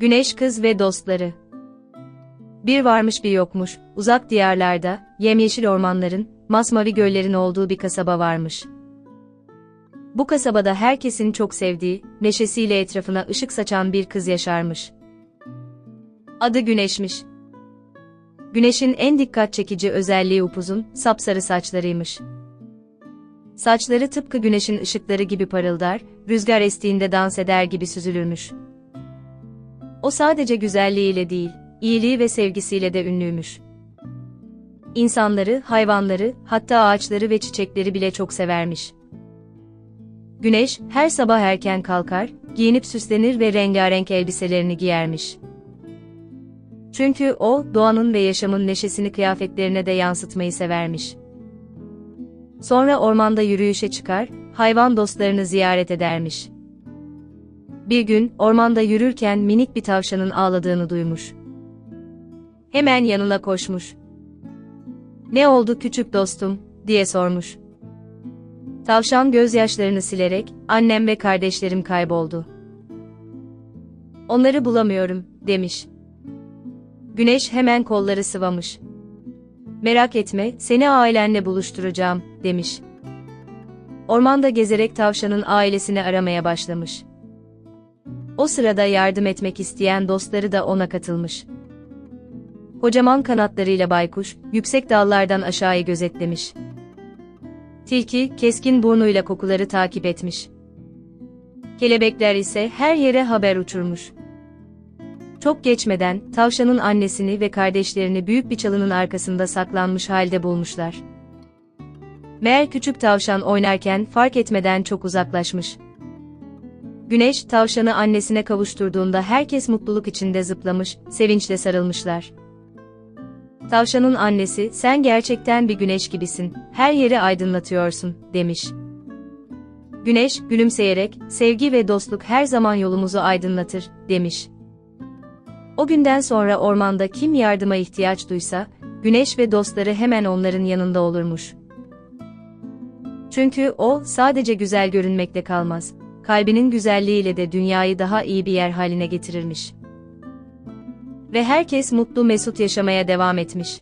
Güneş Kız ve Dostları Bir varmış bir yokmuş, uzak diyarlarda, yemyeşil ormanların, masmavi göllerin olduğu bir kasaba varmış. Bu kasabada herkesin çok sevdiği, neşesiyle etrafına ışık saçan bir kız yaşarmış. Adı Güneş'miş. Güneş'in en dikkat çekici özelliği upuzun, sapsarı saçlarıymış. Saçları tıpkı güneşin ışıkları gibi parıldar, rüzgar estiğinde dans eder gibi süzülürmüş. O sadece güzelliğiyle değil, iyiliği ve sevgisiyle de ünlüymüş. İnsanları, hayvanları, hatta ağaçları ve çiçekleri bile çok severmiş. Güneş, her sabah erken kalkar, giyinip süslenir ve rengarenk elbiselerini giyermiş. Çünkü o, doğanın ve yaşamın neşesini kıyafetlerine de yansıtmayı severmiş. Sonra ormanda yürüyüşe çıkar, hayvan dostlarını ziyaret edermiş. Bir gün, ormanda yürürken minik bir tavşanın ağladığını duymuş. Hemen yanına koşmuş. Ne oldu küçük dostum, diye sormuş. Tavşan gözyaşlarını silerek, annem ve kardeşlerim kayboldu. Onları bulamıyorum, demiş. Güneş hemen kolları sıvamış. Merak etme, seni ailenle buluşturacağım, demiş. Ormanda gezerek tavşanın ailesini aramaya başlamış. O sırada yardım etmek isteyen dostları da ona katılmış. Kocaman kanatlarıyla baykuş, yüksek dallardan aşağıyı gözetlemiş. Tilki, keskin burnuyla kokuları takip etmiş. Kelebekler ise her yere haber uçurmuş. Çok geçmeden, tavşanın annesini ve kardeşlerini büyük bir çalının arkasında saklanmış halde bulmuşlar. Meğer küçük tavşan oynarken fark etmeden çok uzaklaşmış. Güneş, tavşanı annesine kavuşturduğunda herkes mutluluk içinde zıplamış, sevinçle sarılmışlar. Tavşanın annesi, sen gerçekten bir güneş gibisin, her yeri aydınlatıyorsun, demiş. Güneş, gülümseyerek, sevgi ve dostluk her zaman yolumuzu aydınlatır, demiş. O günden sonra ormanda kim yardıma ihtiyaç duysa, güneş ve dostları hemen onların yanında olurmuş. Çünkü o, sadece güzel görünmekle kalmaz, kalbinin güzelliğiyle de dünyayı daha iyi bir yer haline getirirmiş. Ve herkes mutlu mesut yaşamaya devam etmiş.